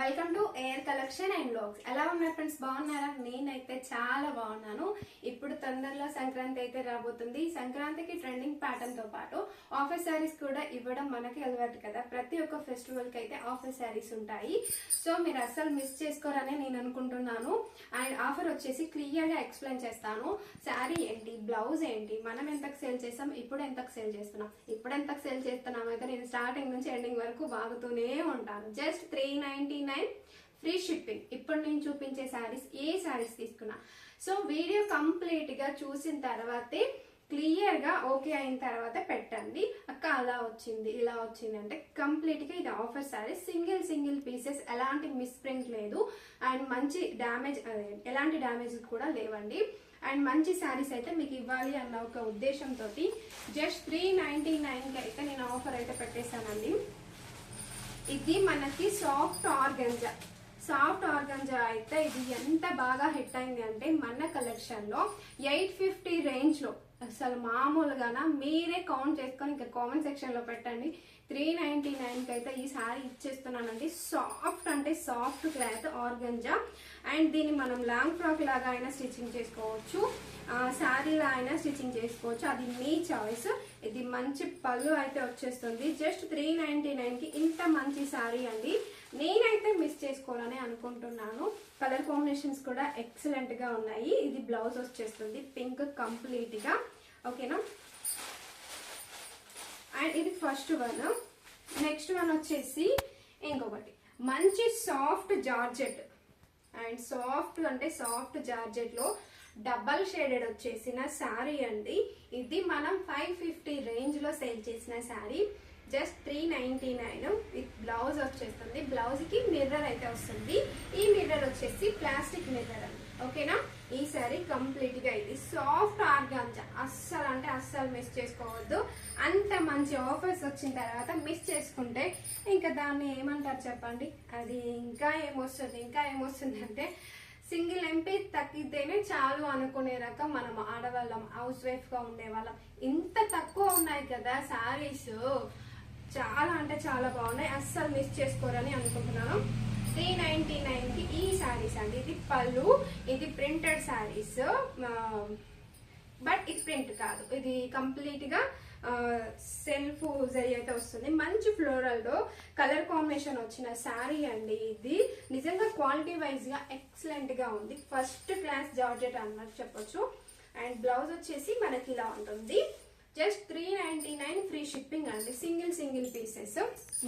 Welcome to air collection and blogs ఎలా ఉన్నారు friends బాగున్నారా? నేనైతే చాలా బాగున్నాను. ఇప్పుడు తొందరలో సంక్రాంతి అయితే రాబోతుంది. సంక్రాంతికి ట్రెండింగ్ ప్యాటర్న్తో పాటు ఆఫర్ శారీస్ కూడా ఇవ్వడం మనకి అలవాటు కదా. ప్రతి ఒక్క ఫెస్టివల్కి అయితే ఆఫర్ శారీస్ ఉంటాయి. సో మీరు అస్సలు మిస్ చేసుకోరనే నేను అనుకుంటున్నాను. అండ్ ఆఫర్ వచ్చేసి క్లియర్గా ఎక్స్ప్లెయిన్ చేస్తాను. శారీ ఏంటి? బ్లౌజ్ ఏంటి? మనం ఎంతకు సేల్ చేస్తాం? ఇప్పుడు ఎంతకు సేల్ చేస్తున్నాం? ఇప్పుడు ఎంతకు సేల్ చేస్తున్నాం? అయితే నేను స్టార్టింగ్ నుంచి ఎండింగ్ వరకు బాగుతూనే ఉంటాను. Just three ninety nine free shipping ఇప్పుడు నేను చూపించే శారీస్ ఏ శారీస్ తీసుకున్నా. సో వీడియో కంప్లీట్గా చూసిన తర్వాతే క్లియర్గా ఓకే అయిన తర్వాత పెట్టండి. అక్క అలా వచ్చింది ఇలా వచ్చింది అంటే కంప్లీట్గా ఇది offer sari single single pieces ఎలాంటి మిస్ప్రింట్ లేదు. అండ్ మంచి డ్యామేజ్ ఎలాంటి డ్యామేజ్ కూడా లేవండి. అండ్ మంచి శారీస్ అయితే మీకు ఇవ్వాలి అన్న ఒక ఉద్దేశంతో జస్ట్ త్రీ నైన్టీ నైన్కి అయితే నేను ఆఫర్ అయితే పెట్టేశానండి. ఇది మనకి సాఫ్ట్ ఆర్గంజా సాఫ్ట్ ఆర్గంజా అయితే ఇది ఎంత బాగా హిట్ అయింది అంటే మన కలెక్షన్లో ఎయిట్ ఫిఫ్టీ రేంజ్లో అసలు మామూలుగానా మీరే కౌంట్ చేసుకొని ఇంకా కామెంట్ సెక్షన్లో పెట్టండి. త్రీ నైంటీ నైన్కి అయితే ఈ సారీ ఇచ్చేస్తున్నానండి. సాఫ్ట్ అంటే సాఫ్ట్ క్లాత్ ఆర్గంజా. అండ్ దీన్ని మనం లాంగ్ ఫ్రాక్ లాగా అయినా స్టిచ్చింగ్ చేసుకోవచ్చు. శారీలా అయినా స్టిచ్చింగ్ చేసుకోవచ్చు. అది మీ చాయిస్ ఇది మంచి పళ్ళు అయితే వచ్చేస్తుంది. జస్ట్ త్రీ నైంటీ నైన్కి ఇంత మంచి శారీ అండి. నేను చేసుకోవాలని అనుకుంటున్నాను. కలర్ కాంబినేషన్స్ కూడా ఎక్సలెంట్గా ఉన్నాయి. ఇది బ్లౌజ్ వచ్చేస్తుంది పింక్ కంప్లీట్గా. ఓకేనా అండ్ ఇది ఫస్ట్ వన్ నెక్స్ట్ వన్ వచ్చేసి ఇంకొకటి. మంచి సాఫ్ట్ జార్జెట్. అండ్ సాఫ్ట్ అంటే సాఫ్ట్ జార్జెట్లో డబల్ షేడెడ్ వచ్చేసిన శారీ అండి. ఇది మనం ఫైవ్ ఫిఫ్టీ రేంజ్లో సేల్ చేసిన sari. Just three ninety nine with blouse వచ్చేస్తుంది. బ్లౌజ్కి మిర్రర్ అయితే వస్తుంది. ఈ మిర్రర్ వచ్చేసి ప్లాస్టిక్ మిర్రర్ అండి. ఓకేనా? ఈ సారీ కంప్లీట్గా ఇది. సాఫ్ట్ ఆర్గాంజా అస్సలు అంటే అస్సలు మిస్ చేసుకోవద్దు. అంత మంచి ఆఫర్స్ వచ్చిన తర్వాత మిస్ చేసుకుంటే ఇంకా దాన్ని ఏమంటారు చెప్పండి? అది ఇంకా ఏమొస్తుంది? ఇంకా ఏమొస్తుంది అంటే సింగిల్ ఎంపీ తగ్గితేనే చాలు అనుకునే రకం మనం ఆడవాళ్ళం హౌస్ వైఫ్గా ఉండే వాళ్ళం ఇంత తక్కువ ఉన్నాయి కదా శారీస్ చాలా అంటే చాలా బాగున్నాయి. అస్సలు మిస్ చేసుకోరని అనుకుంటున్నాను. త్రీ నైన్టీ నైన్ ఈ శారీస్ అండి. ఇది పళ్ళు ఇది ప్రింటెడ్ శారీస్ బట్ ఇది ప్రింట్ కాదు. ఇది కంప్లీట్గా సెల్ఫ్ జరి అయితే వస్తుంది. మంచి ఫ్లోరల్లో కలర్ కాంబినేషన్ వచ్చిన శారీ అండి ఇది. నిజంగా క్వాలిటీ వైజ్గా ఎక్సలెంట్గా ఉంది. ఫస్ట్ క్లాస్ జార్జెట్ అన్నట్టు చెప్పొచ్చు. అండ్ బ్లౌజ్ వచ్చేసి మనకి ఇలా ఉంటుంది. Just three ninety nine free shipping అండి. సింగిల్ సింగిల్ పీసెస్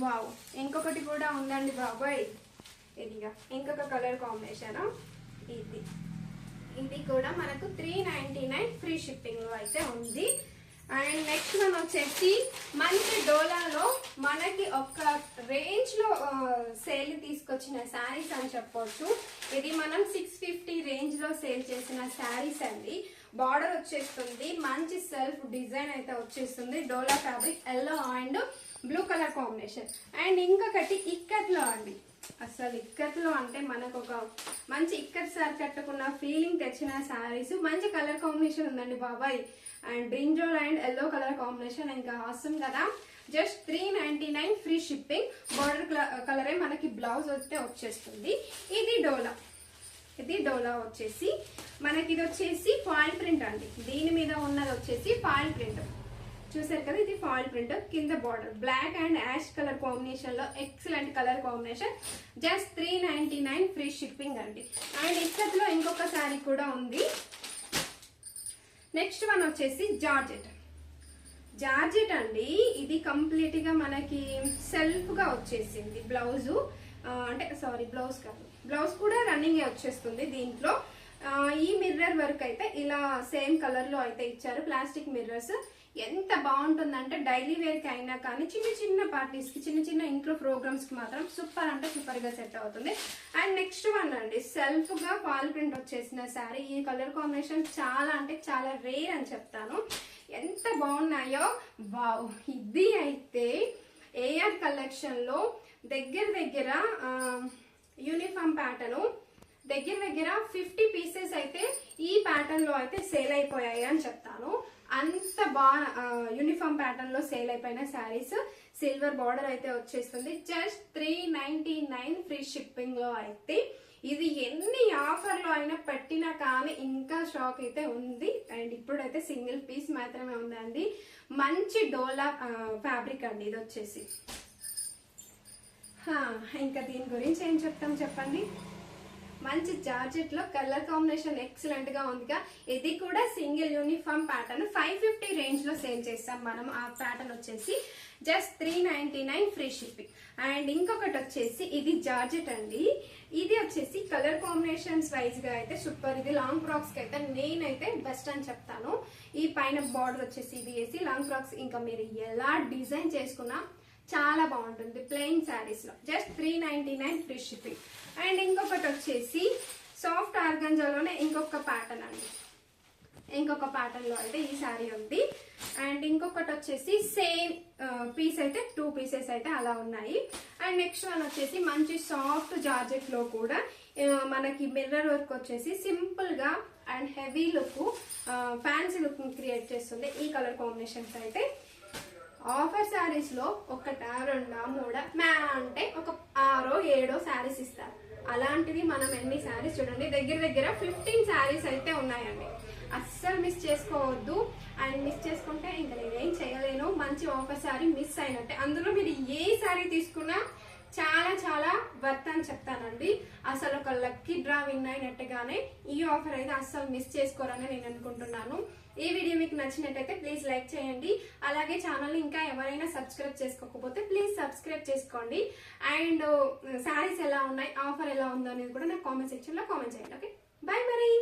వావ్ ఇంకొకటి కూడా ఉందండి బాబాయ్. ఇదిగా ఇంకొక కలర్ కాంబినేషన్ ఇది. ఇది కూడా మనకు three ninety nine free shipping అయితే ఉంది. అండ్ నెక్స్ట్ మనం వచ్చేసి మంచి డోలాలో మనకి ఒక రేంజ్లో సేల్ తీసుకొచ్చిన శారీస్ అని చెప్పొచ్చు. ఇది మనం సిక్స్ ఫిఫ్టీ రేంజ్లో సేల్ చేసిన శారీస్ అండి. బార్డర్ వచ్చేస్తుంది. మంచి సెల్ఫ్ డిజైన్ అయితే వచ్చేస్తుంది. డోలా fabric yellow and blue colour combination. And ఇంకొకటి ఇక్కత్లో అండి. అసలు ఇక్కత్లో అంటే మనకు ఒక మంచి ఇక్కత్ సార్ కట్టుకున్న ఫీలింగ్ తెచ్చిన శారీస్ మంచి కలర్ కాంబినేషన్ ఉందండి బాబాయ్. And brinjal and yellow colour combination ఇంకా అవసరం కదా. Just three ninety nine free shipping border కలరే మనకి బ్లౌజ్ వస్తే వచ్చేస్తుంది. ఇది డోలా. ఇది డోలా వచ్చేసి. మనకి ఇది వచ్చేసి ఫాయిల్ ప్రింట్ అండి. దీని మీద ఉన్నది వచ్చేసి ఫాయిల్ ప్రింట్. చూసారు కదా ఇది ఫాయిల్ ప్రింట్ కింద border. Black and ash colour కాంబినేషన్లో excellent colour combination. Just three ninety nine free shipping అండి. అండ్ ఇక్కత్లో ఇంకొక శారీ కూడా ఉంది. నెక్స్ట్ వన్ వచ్చేసి జార్జెట్. జార్జెట్ అండి. ఇది కంప్లీట్గా మనకి సెల్ఫ్గా వచ్చేసింది బ్లౌజు. అంటే సారీ బ్లౌజ్ కాదు. బ్లౌజ్ కూడా రన్నింగ్ వచ్చేస్తుంది దీంట్లో. ఈ మిర్రర్ వర్క్ అయితే ఇలా సేమ్ కలర్లో అయితే ఇచ్చారు. ప్లాస్టిక్ మిర్రర్స్ ఎంత బాగుంటుందంటే డైలీ వేర్కి అయినా కానీ చిన్న చిన్న పార్టీస్కి చిన్న చిన్న ఇంట్లో ప్రోగ్రామ్స్కి మాత్రం సూపర్ అంటే సూపర్గా సెట్ అవుతుంది. అండ్ నెక్స్ట్ వన్ అండి సెల్ఫ్గా పాల్ ప్రింట్ వచ్చేసిన శారీ ఈ కలర్ కాంబినేషన్ చాలా అంటే చాలా రేర్ అని చెప్తాను. ఎంత బాగున్నాయో వావ్ ఇది అయితే ఏఆర్ కలెక్షన్లో దగ్గర దగ్గర యూనిఫామ్ ప్యాటర్ను దగ్గర దగ్గర ఫిఫ్టీ పీసెస్ అయితే ఈ ప్యాటర్న్లో అయితే సేల్ అయిపోయాయి అని చెప్తాను. అంత బాగా యూనిఫామ్ ప్యాటర్న్లో సేల్ అయిపోయిన శారీస్ సిల్వర్ బార్డర్ అయితే వచ్చేస్తుంది. Just three ninety nine free షిప్పింగ్లో అయితే. ఇది ఎన్ని ఆఫర్లో అయినా పెట్టినా కానీ ఇంకా స్టాక్ అయితే ఉంది. అండ్ ఇప్పుడైతే సింగిల్ పీస్ మాత్రమే ఉందండి. మంచి డోలా ఫ్యాబ్రిక్ అండి ఇది వచ్చేసి. ఇంకా దీని గురించి ఏం చెప్తాం చెప్పండి? మంచి జార్జెట్లో కలర్ కాంబినేషన్ ఎక్సలెంట్గా ఉందిగా. ఇది కూడా single uniform pattern. Five fifty రేంజ్లో సేల్ చేస్తాం మనం. ఆ ప్యాటర్న్ వచ్చేసి just three ninety nine free shipping. And ఇంకొకటి వచ్చేసి ఇది జార్జెట్ అండి. ఇది వచ్చేసి కలర్ కాంబినేషన్స్ వైజ్గా అయితే సూపర్. ఇది లాంగ్ ఫ్రాక్స్కి అయితే నేనైతే బెస్ట్ అని చెప్తాను. ఈ పైన బార్డర్ వచ్చేసి ఇది వేసి లాంగ్ ఫ్రాక్స్. ఇంకా మీరు ఎలా డిజైన్ చేసుకున్నా చాలా బాగుంటుంది ప్లెయిన్ శారీస్లో just three ninety nine free shipping and ఇంకొకటి వచ్చేసి సాఫ్ట్ ఆర్గంజాలోనే ఇంకొక ప్యాటర్న్ అండి. ఇంకొక ప్యాటర్న్లో అయితే ఈ శారీ ఉంది. అండ్ ఇంకొకటి వచ్చేసి సేమ్ పీస్ అయితే టూ పీసెస్ అయితే అలా ఉన్నాయి. అండ్ నెక్స్ట్ వన్ వచ్చేసి మంచి సాఫ్ట్ జార్జెట్లో కూడా మనకి మిర్రర్ వర్క్ వచ్చేసి సింపుల్గా and heavy look fancy look create చేస్తుంది ఈ కలర్ కాంబినేషన్స్ అయితే. ఆఫర్ శారీస్లో ఒకట రెండా మూడా మ్యా అంటే ఒక ఆరో ఏడో శారీస్ ఇస్తారు. అలాంటిది మనం ఎన్ని శారీస్ చూడండి దగ్గర దగ్గర ఫిఫ్టీన్ శారీస్ అయితే ఉన్నాయండి. అస్సలు మిస్ చేసుకోవద్దు. అండ్ మిస్ చేసుకుంటే ఇంకా నేనేం చేయలేను. మంచి ఆఫర్ శారీ మిస్ అయినట్టే. అందులో మీరు ఏ శారీ తీసుకున్నా చాలా చాలా వర్త్ అని చెప్తానండి. అసలు ఒక లక్కీ డ్రా విన్ అయినట్టుగానే ఈ ఆఫర్ అయితే అస్సలు మిస్ చేసుకోరని నేను అనుకుంటున్నాను. ఈ వీడియో మీకు నచ్చినట్టయితే ప్లీజ్ లైక్ చేయండి. అలాగే ఛానల్ని ఇంకా ఎవరైనా సబ్స్క్రైబ్ చేసుకోకపోతే ప్లీజ్ సబ్స్క్రైబ్ చేసుకోండి. అండ్ uh, శారీస్ ఎలా ఉన్నాయి? ఆఫర్ ఎలా ఉందో అనేది కూడా నాకు కామెంట్ సెక్షన్లో కామెంట్ చేయండి ఓకే బాయ్ మరి!